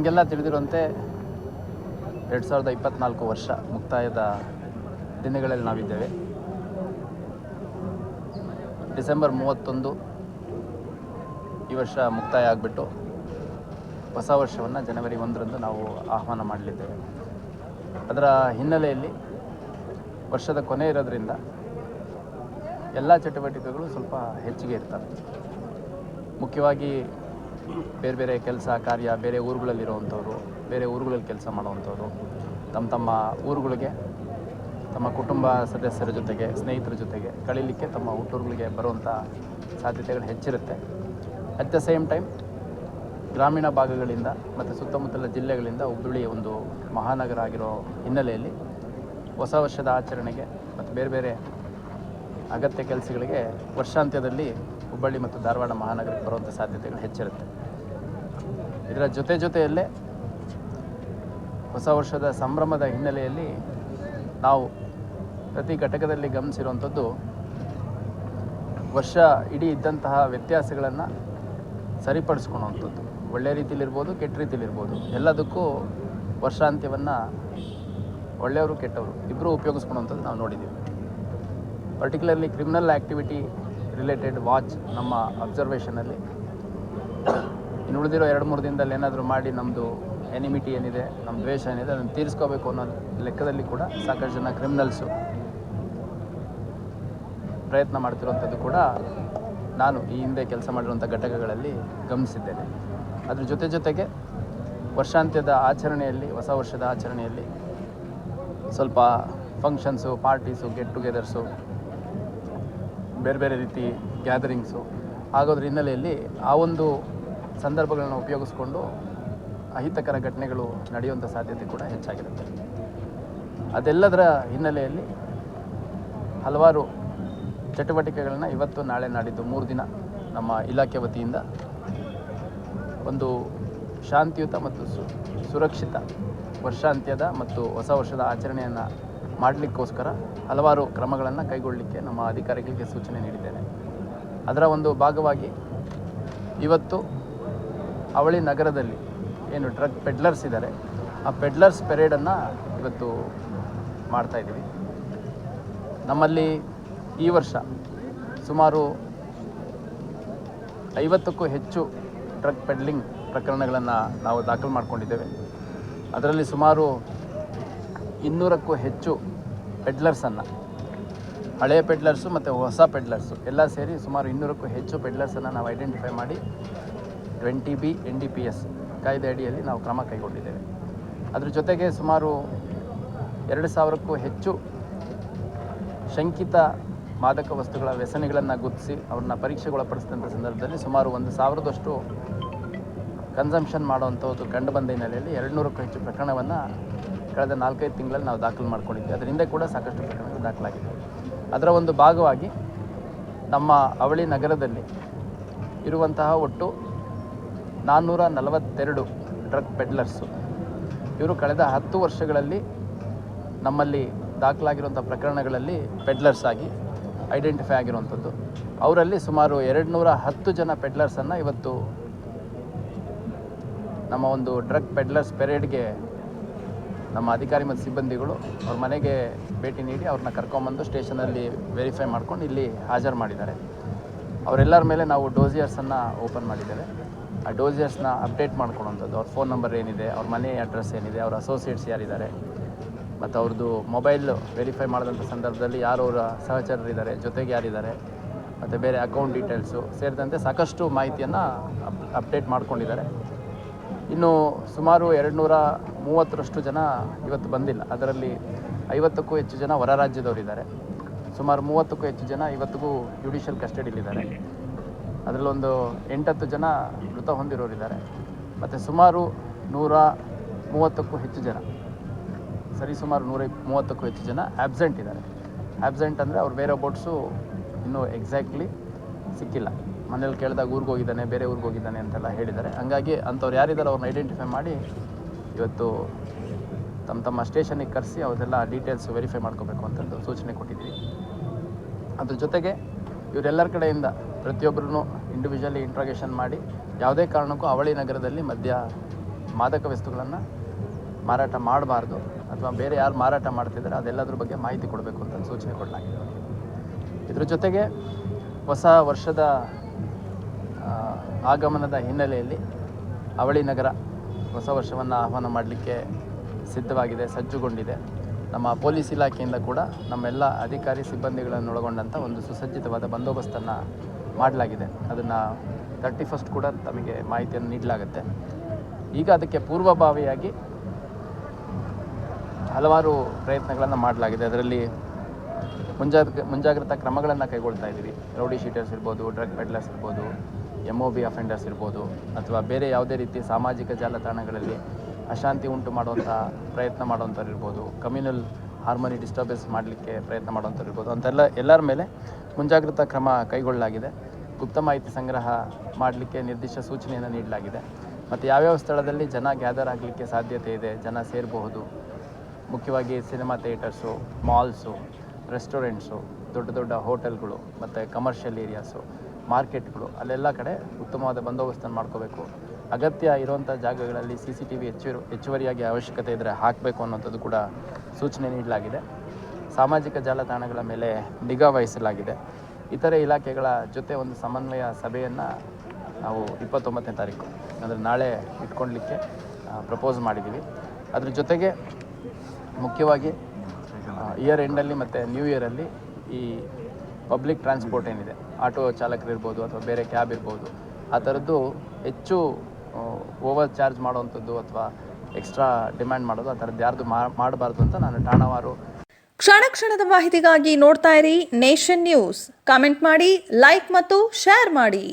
ತಮಗೆಲ್ಲ ತಿಳಿದಿರುವಂತೆ ಎರಡು ಸಾವಿರದ ಇಪ್ಪತ್ತ್ನಾಲ್ಕು ವರ್ಷ ಮುಕ್ತಾಯದ ದಿನಗಳಲ್ಲಿ ನಾವಿದ್ದೇವೆ. ಡಿಸೆಂಬರ್ ಮೂವತ್ತೊಂದು ಈ ವರ್ಷ ಮುಕ್ತಾಯ ಆಗಿಬಿಟ್ಟು ಹೊಸ ವರ್ಷವನ್ನು ಜನವರಿ ಒಂದರಂದು ನಾವು ಆಹ್ವಾನ ಮಾಡಲಿದ್ದೇವೆ. ಅದರ ಹಿನ್ನೆಲೆಯಲ್ಲಿ ವರ್ಷದ ಕೊನೆ ಇರೋದ್ರಿಂದ ಎಲ್ಲ ಚಟುವಟಿಕೆಗಳು ಸ್ವಲ್ಪ ಹೆಚ್ಚಿಗೆ ಇರ್ತವೆ. ಮುಖ್ಯವಾಗಿ ಬೇರೆ ಬೇರೆ ಕೆಲಸ ಕಾರ್ಯ ಬೇರೆ ಊರುಗಳಲ್ಲಿರುವಂಥವ್ರು, ಬೇರೆ ಊರುಗಳಲ್ಲಿ ಕೆಲಸ ಮಾಡುವಂಥವ್ರು, ತಮ್ಮ ತಮ್ಮ ಊರುಗಳಿಗೆ, ತಮ್ಮ ಕುಟುಂಬ ಸದಸ್ಯರ ಜೊತೆಗೆ, ಸ್ನೇಹಿತರ ಜೊತೆಗೆ ಕಳೀಲಿಕ್ಕೆ ತಮ್ಮ ಹುಟ್ಟೂರುಗಳಿಗೆ ಬರುವಂಥ ಸಾಧ್ಯತೆಗಳು ಹೆಚ್ಚಿರುತ್ತೆ. ಅಟ್ ದ ಸೇಮ್ ಟೈಮ್ ಗ್ರಾಮೀಣ ಭಾಗಗಳಿಂದ ಮತ್ತು ಸುತ್ತಮುತ್ತಲ ಜಿಲ್ಲೆಗಳಿಂದ ಹುಬ್ಬಳ್ಳಿ ಒಂದು ಮಹಾನಗರ ಆಗಿರೋ ಹಿನ್ನೆಲೆಯಲ್ಲಿ ಹೊಸ ವರ್ಷದ ಆಚರಣೆಗೆ ಮತ್ತು ಬೇರೆ ಬೇರೆ ಅಗತ್ಯ ಕೆಲಸಗಳಿಗೆ ವರ್ಷಾಂತ್ಯದಲ್ಲಿ ಹುಬ್ಬಳ್ಳಿ ಮತ್ತು ಧಾರವಾಡ ಮಹಾನಗರಕ್ಕೆ ಬರುವಂಥ ಸಾಧ್ಯತೆಗಳು ಹೆಚ್ಚಿರುತ್ತೆ. ಇದರ ಜೊತೆ ಜೊತೆಯಲ್ಲೇ ಹೊಸ ವರ್ಷದ ಸಂಭ್ರಮದ ಹಿನ್ನೆಲೆಯಲ್ಲಿ ನಾವು ಪ್ರತಿ ಘಟಕದಲ್ಲಿ ಗಮನಿಸಿರುವಂಥದ್ದು ವರ್ಷ ಇಡೀ ಇದ್ದಂತಹ ವ್ಯತ್ಯಾಸಗಳನ್ನು ಸರಿಪಡಿಸ್ಕೊಳ್ಳೋವಂಥದ್ದು ಒಳ್ಳೆಯ ರೀತಿಲಿರ್ಬೋದು ಕೆಟ್ಟ ರೀತಿಲಿರ್ಬೋದು ಎಲ್ಲದಕ್ಕೂ ವರ್ಷಾಂತ್ಯವನ್ನು ಒಳ್ಳೆಯವರು ಕೆಟ್ಟವರು ಇಬ್ಬರು ಉಪಯೋಗಿಸ್ಕೊಳ್ಳೋವಂಥದ್ದು ನಾವು ನೋಡಿದ್ದೀವಿ. Particularly criminal activity related watch ನಮ್ಮ ಅಬ್ಸರ್ವೇಷನಲ್ಲಿ ಇನ್ನು ಉಳಿದಿರೋ ಎರಡು ಮೂರು ದಿನದಲ್ಲಿ ಏನಾದರೂ ಮಾಡಿ ನಮ್ಮದು ಎನಿಮಿಟಿ ಏನಿದೆ ನಮ್ಮ ದ್ವೇಷ ಏನಿದೆ ಅದನ್ನು ತೀರಿಸ್ಕೋಬೇಕು ಅನ್ನೋ ಲೆಕ್ಕದಲ್ಲಿ ಕೂಡ ಸಾಕಷ್ಟು ಜನ ಕ್ರಿಮಿನಲ್ಸು ಪ್ರಯತ್ನ ಮಾಡ್ತಿರುವಂಥದ್ದು ಕೂಡ ನಾನು ಈ ಹಿಂದೆ ಕೆಲಸ ಮಾಡಿರುವಂಥ ಘಟಕಗಳಲ್ಲಿ ಗಮನಿಸಿದ್ದೇನೆ. ಅದ್ರ ಜೊತೆ ಜೊತೆಗೆ ವರ್ಷಾಂತ್ಯದ ಆಚರಣೆಯಲ್ಲಿ, ಹೊಸ ವರ್ಷದ ಆಚರಣೆಯಲ್ಲಿ ಸ್ವಲ್ಪ ಫಂಕ್ಷನ್ಸು ಪಾರ್ಟೀಸು ಗೆಟ್ ಟುಗೆದರ್ಸು ಬೇರೆ ಬೇರೆ ರೀತಿ ಗ್ಯಾದರಿಂಗ್ಸು ಆಗೋದ್ರ ಹಿನ್ನೆಲೆಯಲ್ಲಿ ಆ ಒಂದು ಸಂದರ್ಭಗಳನ್ನು ಉಪಯೋಗಿಸ್ಕೊಂಡು ಅಹಿತಕರ ಘಟನೆಗಳು ನಡೆಯುವಂಥ ಸಾಧ್ಯತೆ ಕೂಡ ಹೆಚ್ಚಾಗಿರುತ್ತೆ. ಅದೆಲ್ಲದರ ಹಿನ್ನೆಲೆಯಲ್ಲಿ ಹಲವಾರು ಚಟುವಟಿಕೆಗಳನ್ನ ಇವತ್ತು ನಾಳೆ ನಾಡಿದ್ದು ಮೂರು ದಿನ ನಮ್ಮ ಇಲಾಖೆ ವತಿಯಿಂದ ಒಂದು ಶಾಂತಿಯುತ ಮತ್ತು ಸುರಕ್ಷಿತ ವರ್ಷಾಂತ್ಯದ ಮತ್ತು ಹೊಸ ವರ್ಷದ ಆಚರಣೆಯನ್ನು ಮಾಡಲಿಕ್ಕೋಸ್ಕರ ಹಲವಾರು ಕ್ರಮಗಳನ್ನು ಕೈಗೊಳ್ಳಲಿಕ್ಕೆ ನಮ್ಮ ಅಧಿಕಾರಿಗಳಿಗೆ ಸೂಚನೆ ನೀಡಿದ್ದೇನೆ. ಅದರ ಒಂದು ಭಾಗವಾಗಿ ಇವತ್ತು ಅವಳಿ ನಗರದಲ್ಲಿ ಏನು ಡ್ರಗ್ ಪೆಡ್ಲರ್ಸ್ ಇದ್ದಾರೆ. ಆ ಪೆಡ್ಲರ್ಸ್ ಪೆರೇಡನ್ನು ಇವತ್ತು ಮಾಡ್ತಾಯಿದ್ದೀವಿ ನಮ್ಮಲ್ಲಿ ಈ ವರ್ಷ ಸುಮಾರು ಐವತ್ತಕ್ಕೂ ಹೆಚ್ಚು ಡ್ರಗ್ ಪೆಡ್ಲಿಂಗ್ ಪ್ರಕರಣಗಳನ್ನು ನಾವು ದಾಖಲು ಮಾಡಿಕೊಂಡಿದ್ದೇವೆ. ಅದರಲ್ಲಿ ಸುಮಾರು ಇನ್ನೂರಕ್ಕೂ ಹೆಚ್ಚು ಪೆಡ್ಲರ್ಸನ್ನು. ಹಳೆಯ ಪೆಡ್ಲರ್ಸು ಮತ್ತು ಹೊಸ ಪೆಡ್ಲರ್ಸು. ಎಲ್ಲ ಸೇರಿ ಸುಮಾರು ಇನ್ನೂರಕ್ಕೂ ಹೆಚ್ಚು ಪೆಡ್ಲರ್ಸನ್ನು ನಾವು ಐಡೆಂಟಿಫೈ ಮಾಡಿ twenty B N D P S ಕಾಯ್ದೆ ಅಡಿಯಲ್ಲಿ ನಾವು ಕ್ರಮ ಕೈಗೊಂಡಿದ್ದೇವೆ. ಅದ್ರ ಜೊತೆಗೆ ಸುಮಾರು ಎರಡು ಸಾವಿರಕ್ಕೂ ಹೆಚ್ಚು ಶಂಕಿತ ಮಾದಕ ವಸ್ತುಗಳ ವ್ಯಸನಿಗಳನ್ನು ಗುರುತಿಸಿ ಅವ್ರನ್ನ ಪರೀಕ್ಷೆಗೊಳಪಡಿಸಿದಂಥ ಸಂದರ್ಭದಲ್ಲಿ ಸುಮಾರು ಒಂದು ಸಾವಿರದಷ್ಟು ಕನ್ಸಂಪ್ಷನ್ ಮಾಡುವಂಥದ್ದು ಕಂಡು ಬಂದ ಹಿನ್ನೆಲೆಯಲ್ಲಿ ಎರಡು ನೂರಕ್ಕೂ ಹೆಚ್ಚು ಪ್ರಕರಣವನ್ನು ಕಳೆದ ನಾಲ್ಕೈದು ತಿಂಗಳಲ್ಲಿ ನಾವು ದಾಖಲು ಮಾಡ್ಕೊಂಡಿದ್ವಿ. ಅದರಿಂದ ಕೂಡ ಸಾಕಷ್ಟು ಪ್ರಕರಣಗಳು ದಾಖಲಾಗಿದೆ ಅದರ ಒಂದು ಭಾಗವಾಗಿ ನಮ್ಮ ಅವಳಿ ನಗರದಲ್ಲಿ ಇರುವಂತಹ ಒಟ್ಟು ನಾನ್ನೂರ ನಲವತ್ತೆರಡು ಡ್ರಗ್ ಪೆಡ್ಲರ್ಸು. ಇವರು ಕಳೆದ ಹತ್ತು ವರ್ಷಗಳಲ್ಲಿ ನಮ್ಮಲ್ಲಿ ದಾಖಲಾಗಿರುವಂಥ ಪ್ರಕರಣಗಳಲ್ಲಿ ಪೆಡ್ಲರ್ಸ್ ಆಗಿ ಐಡೆಂಟಿಫೈ ಆಗಿರುವಂಥದ್ದು. ಅವರಲ್ಲಿ ಸುಮಾರು ಎರಡು ನೂರ ಹತ್ತು ಜನ ಪೆಡ್ಲರ್ಸನ್ನು ಇವತ್ತು ನಮ್ಮ ಒಂದು ಡ್ರಗ್ ಪೆಡ್ಲರ್ಸ್ ಪೆರೇಡ್ಗೆ ನಮ್ಮ ಅಧಿಕಾರಿ ಮತ್ತು ಸಿಬ್ಬಂದಿಗಳು ಅವ್ರ ಮನೆಗೆ ಭೇಟಿ ನೀಡಿ ಅವ್ರನ್ನ ಕರ್ಕೊಂಬಂದು ಸ್ಟೇಷನಲ್ಲಿ ವೆರಿಫೈ ಮಾಡ್ಕೊಂಡು ಇಲ್ಲಿ ಹಾಜರು ಮಾಡಿದ್ದಾರೆ. ಅವರೆಲ್ಲರ ಮೇಲೆ ನಾವು ಡೋಸಿಯರ್ಸನ್ನು ಓಪನ್ ಮಾಡಿದ್ದೇವೆ. ಆ ಡೋಸಿಯರ್ಸ್ನ ಅಪ್ಡೇಟ್ ಮಾಡ್ಕೊಳ್ಳೋಂಥದ್ದು ಅವ್ರ ಫೋನ್ ನಂಬರ್ ಏನಿದೆ, ಅವ್ರ ಮನೆ ಅಡ್ರೆಸ್ ಏನಿದೆ, ಅವ್ರ ಅಸೋಸಿಯೇಟ್ಸ್ ಯಾರಿದ್ದಾರೆ, ಮತ್ತು ಅವ್ರದ್ದು ಮೊಬೈಲ್ ವೆರಿಫೈ ಮಾಡಿದಂಥ ಸಂದರ್ಭದಲ್ಲಿ ಯಾರು ಅವರ ಸಹಚರರಿದ್ದಾರೆ, ಜೊತೆಗೆ ಯಾರಿದ್ದಾರೆ, ಮತ್ತು ಬೇರೆ ಅಕೌಂಟ್ ಡೀಟೇಲ್ಸು ಸೇರಿದಂತೆ ಸಾಕಷ್ಟು ಮಾಹಿತಿಯನ್ನು ಅಪ್ ಅಪ್ಡೇಟ್ ಮಾಡ್ಕೊಂಡಿದ್ದಾರೆ. ಇನ್ನು ಸುಮಾರು ಎರಡು ನೂರ ಮೂವತ್ತರಷ್ಟು ಜನ ಇವತ್ತು ಬಂದಿಲ್ಲ. ಅದರಲ್ಲಿ ಐವತ್ತಕ್ಕೂ ಹೆಚ್ಚು ಜನ ಹೊರ ರಾಜ್ಯದವರಿದ್ದಾರೆ ಸುಮಾರು ಮೂವತ್ತಕ್ಕೂ ಹೆಚ್ಚು ಜನ ಇವತ್ತಿಗೂ ಜುಡಿಷಿಯಲ್ ಕಸ್ಟಡಿಲಿದ್ದಾರೆ ಅದರಲ್ಲೊಂದು ಎಂಟತ್ತು ಜನ ಮೃತ ಹೊಂದಿರೋರಿದ್ದಾರೆ. ಮತ್ತು ಸುಮಾರು ನೂರ ಮೂವತ್ತಕ್ಕೂ ಹೆಚ್ಚು ಜನ, ಸರಿ ಸುಮಾರು ನೂರ ಮೂವತ್ತಕ್ಕೂ ಹೆಚ್ಚು ಜನ ಆಬ್ಸೆಂಟ್ ಇದ್ದಾರೆ. ಆಬ್ಸೆಂಟ್ ಅಂದರೆ ಅವ್ರು ಬೇರೆ ಬೋಟ್ಸು ಇನ್ನೂ ಎಕ್ಸಾಕ್ಟ್ಲಿ ಸಿಕ್ಕಿಲ್ಲ. ಮನೇಲಿ ಕೇಳಿದಾಗ ಊರಿಗೆ ಹೋಗಿದ್ದಾನೆ, ಬೇರೆ ಊರಿಗೆ ಹೋಗಿದ್ದಾನೆ ಅಂತೆಲ್ಲ ಹೇಳಿದ್ದಾರೆ. ಹಾಗಾಗಿ ಅಂಥವ್ರು ಯಾರಿದ್ದಾರೆ ಅವ್ರನ್ನ ಐಡೆಂಟಿಫೈ ಮಾಡಿ ಇವತ್ತು ತಮ್ಮ ತಮ್ಮ ಸ್ಟೇಷನಿಗೆ ಕರೆಸಿ ಅವರೆಲ್ಲ ಡೀಟೇಲ್ಸ್ ವೆರಿಫೈ ಮಾಡ್ಕೋಬೇಕು ಅಂತಂದು ಸೂಚನೆ ಕೊಟ್ಟಿದ್ದೀವಿ. ಅದ್ರ ಜೊತೆಗೆ ಇವರೆಲ್ಲರ ಕಡೆಯಿಂದ ಪ್ರತಿಯೊಬ್ಬರೂ ಇಂಡಿವಿಜುವಲಿ ಇಂಟ್ರಾಗೇಷನ್ ಮಾಡಿ ಯಾವುದೇ ಕಾರಣಕ್ಕೂ ಅವಳಿ ನಗರದಲ್ಲಿ ಮದ್ಯ ಮಾದಕ ವಸ್ತುಗಳನ್ನು ಮಾರಾಟ ಮಾಡಬಾರ್ದು ಅಥವಾ ಬೇರೆ ಯಾರು ಮಾರಾಟ ಮಾಡ್ತಿದ್ದಾರೆ ಅದೆಲ್ಲದ್ರ ಬಗ್ಗೆ ಮಾಹಿತಿ ಕೊಡಬೇಕು ಅಂತ ಸೂಚನೆ ಕೊಡಲಾಗಿದೆ. ಇದ್ರ ಜೊತೆಗೆ ಹೊಸ ವರ್ಷದ ಆಗಮನದ ಹಿನ್ನೆಲೆಯಲ್ಲಿ ಅವಳಿ ನಗರ ಹೊಸ ವರ್ಷವನ್ನು ಆಹ್ವಾನ ಮಾಡಲಿಕ್ಕೆ ಸಿದ್ಧವಾಗಿದೆ, ಸಜ್ಜುಗೊಂಡಿದೆ. ನಮ್ಮ ಪೊಲೀಸ್ ಇಲಾಖೆಯಿಂದ ಕೂಡ ನಮ್ಮೆಲ್ಲ ಅಧಿಕಾರಿ ಸಿಬ್ಬಂದಿಗಳನ್ನು ಒಳಗೊಂಡಂಥ ಒಂದು ಸುಸಜ್ಜಿತವಾದ ಬಂದೋಬಸ್ತನ್ನು ಮಾಡಲಾಗಿದೆ. ಅದನ್ನು ತರ್ಟಿ ಫಸ್ಟ್ ಕೂಡ ತಮಗೆ ಮಾಹಿತಿಯನ್ನು ನೀಡಲಾಗುತ್ತೆ. ಈಗ ಅದಕ್ಕೆ ಪೂರ್ವಭಾವಿಯಾಗಿ ಹಲವಾರು ಪ್ರಯತ್ನಗಳನ್ನು ಮಾಡಲಾಗಿದೆ. ಅದರಲ್ಲಿ ಮುಂಜಾಗ್ರ, ಮುಂಜಾಗ್ರತಾ ಕ್ರಮಗಳನ್ನು ಕೈಗೊಳ್ತಾ ಇದ್ದೀವಿ. ರೌಡಿ ಶೀಟರ್ಸ್ ಇರ್ಬೋದು, ಡ್ರಗ್ ಪೆಡ್ಲರ್ಸ್ ಇರ್ಬೋದು ಎಂ ಒ ಬಿ ಅಫೆಂಡರ್ಸ್ ಇರ್ಬೋದು ಅಥವಾ ಬೇರೆ ಯಾವುದೇ ರೀತಿ ಸಾಮಾಜಿಕ ಜಾಲತಾಣಗಳಲ್ಲಿ ಅಶಾಂತಿ ಉಂಟು ಮಾಡುವಂಥ ಪ್ರಯತ್ನ ಮಾಡುವಂಥವ್ರು ಇರ್ಬೋದು ಕಮ್ಯುನಲ್ ಹಾರ್ಮೋನಿ ಡಿಸ್ಟರ್ಬೆನ್ಸ್ ಮಾಡಲಿಕ್ಕೆ ಪ್ರಯತ್ನ ಮಾಡುವಂಥವ್ರು ಇರ್ಬೋದು, ಅಂತೆಲ್ಲ ಎಲ್ಲರ ಮೇಲೆ ಮುಂಜಾಗ್ರತಾ ಕ್ರಮ ಕೈಗೊಳ್ಳಲಾಗಿದೆ. ಗುಪ್ತ ಮಾಹಿತಿ ಸಂಗ್ರಹ ಮಾಡಲಿಕ್ಕೆ ನಿರ್ದಿಷ್ಟ ಸೂಚನೆಯನ್ನು ನೀಡಲಾಗಿದೆ. ಮತ್ತು ಯಾವ್ಯಾವ ಸ್ಥಳದಲ್ಲಿ ಜನ ಗ್ಯಾದರ್ ಆಗಲಿಕ್ಕೆ ಸಾಧ್ಯತೆ ಇದೆ, ಜನ ಸೇರಬಹುದು? ಮುಖ್ಯವಾಗಿ ಸಿನಿಮಾ ಥಿಯೇಟರ್ಸು ಮಾಲ್ಸು ರೆಸ್ಟೋರೆಂಟ್ಸು ದೊಡ್ಡ ದೊಡ್ಡ ಹೋಟೆಲ್ಗಳು ಮತ್ತು ಕಮರ್ಷಿಯಲ್ ಏರಿಯಾಸು ಮಾರ್ಕೆಟ್ಗಳು, ಅಲ್ಲೆಲ್ಲ ಕಡೆ ಉತ್ತಮವಾದ ಬಂದೋಬಸ್ತನ್ನು ಮಾಡ್ಕೋಬೇಕು. ಅಗತ್ಯ ಇರುವಂಥ ಜಾಗಗಳಲ್ಲಿ ಸಿ ಸಿ ಟಿ ವಿ ಹೆಚ್ಚು, ಹೆಚ್ಚುವರಿಯಾಗಿ ಅವಶ್ಯಕತೆ ಇದ್ದರೆ ಹಾಕಬೇಕು ಅನ್ನೋಂಥದ್ದು ಕೂಡ ಸೂಚನೆ ನೀಡಲಾಗಿದೆ. ಸಾಮಾಜಿಕ ಜಾಲತಾಣಗಳ ಮೇಲೆ ನಿಗಾ ವಹಿಸಲಾಗಿದೆ. ಇತರೆ ಇಲಾಖೆಗಳ ಜೊತೆ ಒಂದು ಸಮನ್ವಯ ಸಭೆಯನ್ನು ನಾವು ಇಪ್ಪತ್ತೊಂಬತ್ತನೇ ತಾರೀಕು, ಅಂದರೆ ನಾಳೆ ಇಟ್ಕೊಳ್ಲಿಕ್ಕೆ ಪ್ರಪೋಸ್ ಮಾಡಿದ್ದೀವಿ. ಅದ್ರ ಜೊತೆಗೆ ಮುಖ್ಯವಾಗಿ ಇಯರ್ ಎಂಡಲ್ಲಿ ಮತ್ತು ನ್ಯೂ ಇಯರಲ್ಲಿ ಈ ಪಬ್ಲಿಕ್ ಟ್ರಾನ್ಸ್ಪೋರ್ಟ್ ಏನಿದೆ ಆಟೋ ಚಾಲಕರಿರ್ಬೋದು ಅಥವಾ ಬೇರೆ ಕ್ಯಾಬ್ ಇರ್ಬೋದು, ಆ ಥರದ್ದು ಹೆಚ್ಚು ಓವರ್ ಚಾರ್ಜ್ ಮಾಡುವಂಥದ್ದು ಅಥವಾ ಎಕ್ಸ್ಟ್ರಾ ಡಿಮ್ಯಾಂಡ್ ಮಾಡೋದು ಆ ಥರದ್ದು ಯಾರ್ದು ಮಾಡಬಾರ್ದು ಅಂತ ನಾನು ಠಾಣವಾರು. ಕ್ಷಣ ಕ್ಷಣದ ಮಾಹಿತಿಗಾಗಿ ನೋಡ್ತಾ ಇರಿ ನೇಷನ್ ನ್ಯೂಸ್. ಕಾಮೆಂಟ್ ಮಾಡಿ, ಲೈಕ್ ಮತ್ತು ಶೇರ್ ಮಾಡಿ.